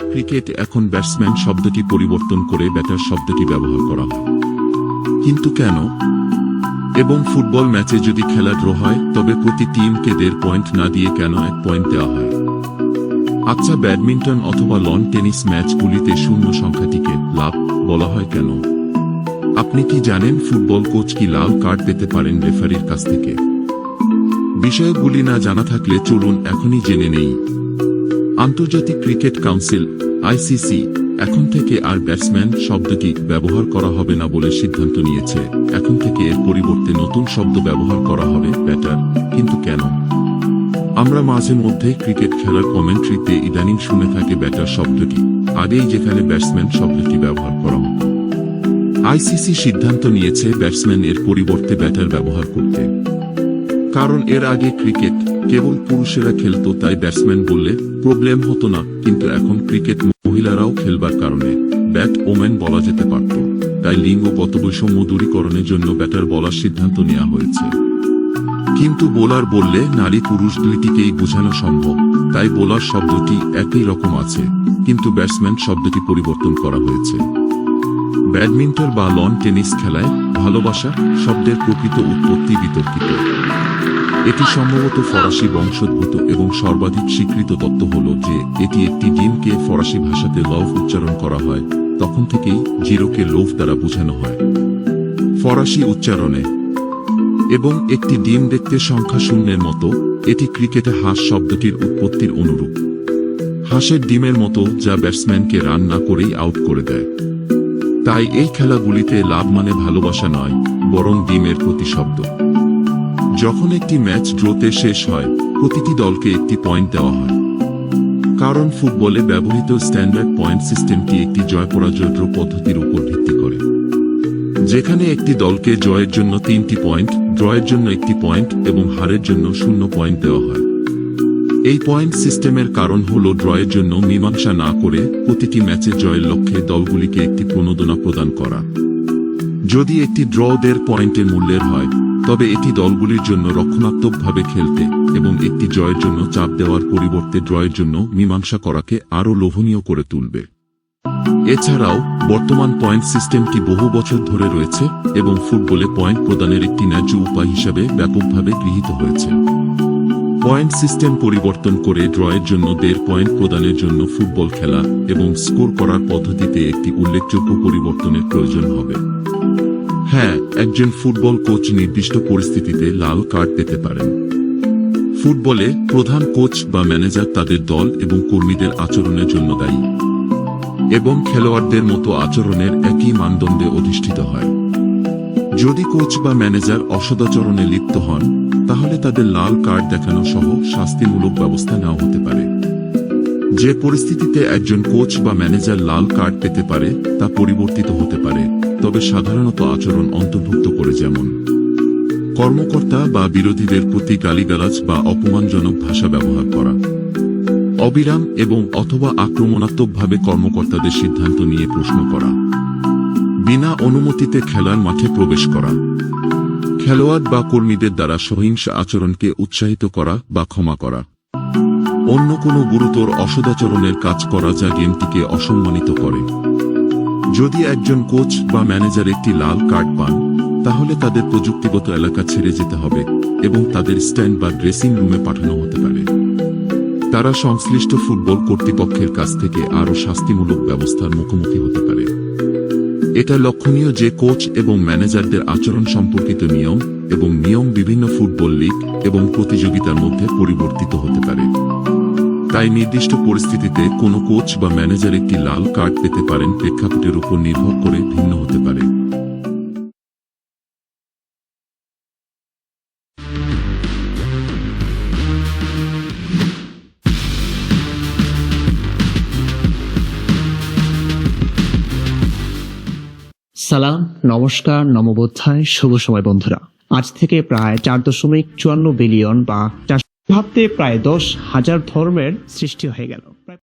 Cricket এখন batsman শব্দটি পরিবর্তন করে ব্যাটার শব্দটি ব্যবহার করা হয়। কিন্তু কেন? এবং ফুটবল ম্যাচে যদি খেলা ড্র হয়, তবে প্রতি টিমকে দেড় পয়েন্ট না দিয়ে কেন এক পয়েন্ট দেওয়া হয়? আচ্ছা ব্যাডমিন্টন অথবা লন টেনিস ম্যাচগুলিতে শূন্য সংখ্যাটিকে লাভ বলা হয় কেন? আপনি কি জানেন ফুটবল কোচ কি লাল কার্ড পেতে পারেন রেফারির কাছ থেকে? বিষয়গুলি না জানা থাকলে চলুন এখনই জেনে নেই। আন্তর্জাতিক ক্রিকেট কাউন্সিল আইসিসি এখন থেকে আর ব্যাটসম্যান শব্দটি ব্যবহার করা হবে না বলে সিদ্ধান্ত নিয়েছে। এখন থেকে এর পরিবর্তে নতুন শব্দ ব্যবহার করা হবে, ব্যাটার। কিন্তু কেন? আমরা মাঝে মধ্যে ক্রিকেট খেলার কমেন্ট্রিতে ইদানিং শুনে থাকে ব্যাটার শব্দটি আগেই যেখানে ব্যাটসম্যান শব্দটি ব্যবহার করা হতো। আইসিসি সিদ্ধান্ত নিয়েছে ব্যাটসম্যান এর পরিবর্তে ব্যাটার ব্যবহার করতে। কারণ এর আগে ক্রিকেট কেবল পুরুষেরা খেলতো, তাই ব্যাটসম্যান বললে প্রবলেম হতো না। কিন্তু এখন ক্রিকেট মহিলারাও খেলবার কারণে ব্যাট ওম্যান বলা যেতে পারত। তাই লিঙ্গগত বৈষম্য দূরীকরণের জন্য ব্যাটার বলার সিদ্ধান্ত নেওয়া হয়েছে। কিন্তু বোলার বললে নারী পুরুষ দুইটিকেই বোঝানো সম্ভব। তাই বোলার শব্দটি একই রকম আছে। কিন্তু ব্যাটসম্যান শব্দটি পরিবর্তন করা হয়েছে। ব্যাডমিন্টন বা লন টেনিস খেলায় ভালোবাসা শব্দের প্রকৃত উৎপত্তি বিতর্কিত। এটি সম্ভবত ফরাসি বংশোদ্ভূত এবং সর্বাধিক স্বীকৃত তত্ত্ব হল যে, এটি একটি ডিমকে ফরাসি ভাষাতে লভ উচ্চারণ করা হয়, তখন থেকেই জিরোকে লোভ দ্বারা বোঝানো হয়। ফরাসি উচ্চারণে, এবং একটি ডিম দেখতে সংখ্যা শূন্যের মতো, এটি ক্রিকেটে হাঁস শব্দটির উৎপত্তির অনুরূপ। হাঁসের ডিমের মতো যা ব্যাটসম্যানকে রান না করেই আউট করে দেয়। তাই এই খেলাগুলিতে লাভ মানে ভালোবাসা নয়, বরং ডিমের প্রতিশব্দ। যখন একটি ম্যাচ ড্রোতে শেষ হয়, প্রতিটি দলকে একটি পয়েন্ট দেওয়া হয়। কারণ ফুটবলে ব্যবহৃত স্ট্যান্ডার্ড পয়েন্ট সিস্টেমটি একটি জয় পরাজয় ড্র পদ্ধতির উপর ভিত্তি করে। যেখানে একটি দলকে জয়ের জন্য তিনটি পয়েন্ট, ড্রয়ের জন্য একটি পয়েন্ট এবং হারের জন্য শূন্য পয়েন্ট দেওয়া হয়। এই পয়েন্ট সিস্টেমের কারণ হল ড্রয়ের জন্য মীমাংসা না করে প্রতিটি ম্যাচে জয়ের লক্ষ্যে দলগুলিকে একটি প্রণোদনা প্রদান করা। যদি একটি ড্র দের পয়েন্টের মূল্যের হয়, তবে এটি দলগুলির জন্য রক্ষণাত্মকভাবে খেলতে এবং একটি জয়ের জন্য চাপ দেওয়ার পরিবর্তে ড্রয়ের জন্য মীমাংসা করাকে আরও লোভনীয় করে তুলবে। এছাড়াও, বর্তমান পয়েন্ট সিস্টেমটি বহু বছর ধরে রয়েছে এবং ফুটবলে পয়েন্ট প্রদানের একটি ন্যায্য উপায় হিসাবে ব্যাপকভাবে গৃহীত হয়েছে। পয়েন্ট সিস্টেম পরিবর্তন করে ড্রয়ের জন্য দেড় পয়েন্ট প্রদানের জন্য ফুটবল খেলা এবং স্কোর করার পদ্ধতিতে একটি উল্লেখযোগ্য পরিবর্তনের প্রয়োজন হবে। হ্যাঁ একজন ফুটবল কোচ নির্দিষ্ট পরিস্থিতিতে লাল কার্ড পেতে পারেন। ফুটবলে প্রধান কোচ বা ম্যানেজার তাদের দল এবং কর্মীদের আচরণের জন্য দায়ী। এবং খেলোয়াড়দের মতো আচরণের একই মানদণ্ডে অধিষ্ঠিত হয়। যদি কোচ বা ম্যানেজার অসদাচরণে লিপ্ত হন তাহলে তাদের লাল কার্ড দেখানো সহ শাস্তিমূলক ব্যবস্থা নেওয়া হতে পারে। যে পরিস্থিতিতে একজন কোচ বা ম্যানেজার লাল কার্ড পেতে পারে, তা পরিবর্তিত হতে পারে, তবে সাধারণত আচরণ অন্তর্ভুক্ত করে যেমন। কর্মকর্তা বা বিরোধীদের প্রতি গালিগালাজ বা অপমানজনক ভাষা ব্যবহার করা। অবিরাম এবং অথবা আক্রমণাত্মকভাবে কর্মকর্তাদের সিদ্ধান্ত নিয়ে প্রশ্ন করা। বিনা অনুমতিতে খেলার মাঠে প্রবেশ করা। খেলোয়াড় বা কর্মীদের দ্বারা সহিংস আচরণকে উৎসাহিত করা বা ক্ষমা করা। অন্য কোনো গুরুতর অসদাচরণের কাজ করা যা গেমটিকে অসম্মানিত করে। যদি একজন কোচ বা ম্যানেজার একটি লাল কার্ড পান, তাহলে তাদের প্রযুক্তিগত এলাকা ছেড়ে যেতে হবে এবং তাদের স্ট্যান্ড বা ড্রেসিং রুমে পাঠানো হতে পারে। তারা সংশ্লিষ্ট ফুটবল কর্তৃপক্ষের কাছ থেকে আরও শাস্তিমূলক ব্যবস্থার মুখোমুখি হতে পারে। এটা লক্ষণীয় যে কোচ এবং ম্যানেজারদের আচরণ সম্পর্কিত নিয়ম এবং নিয়ম বিভিন্ন ফুটবল লীগ এবং প্রতিযোগিতার মধ্যে পরিবর্তিত হতে পারে। তাই নির্দিষ্ট পরিস্থিতিতে কোনো কোচ বা ম্যানেজার একটি লাল কার্ড পেতে পারেন প্রেক্ষাপটের উপর নির্ভর করে ভিন্ন হতে পারে। সালাম, নমস্কার, নমবোধ্যায়, শুভ সময় বন্ধুরা। আজ থেকে প্রায় চার দশমিক চুয়ান্ন বিলিয়ন বা চার ভাবতে প্রায় দশ হাজার ধর্মের সৃষ্টি হয়ে গেল।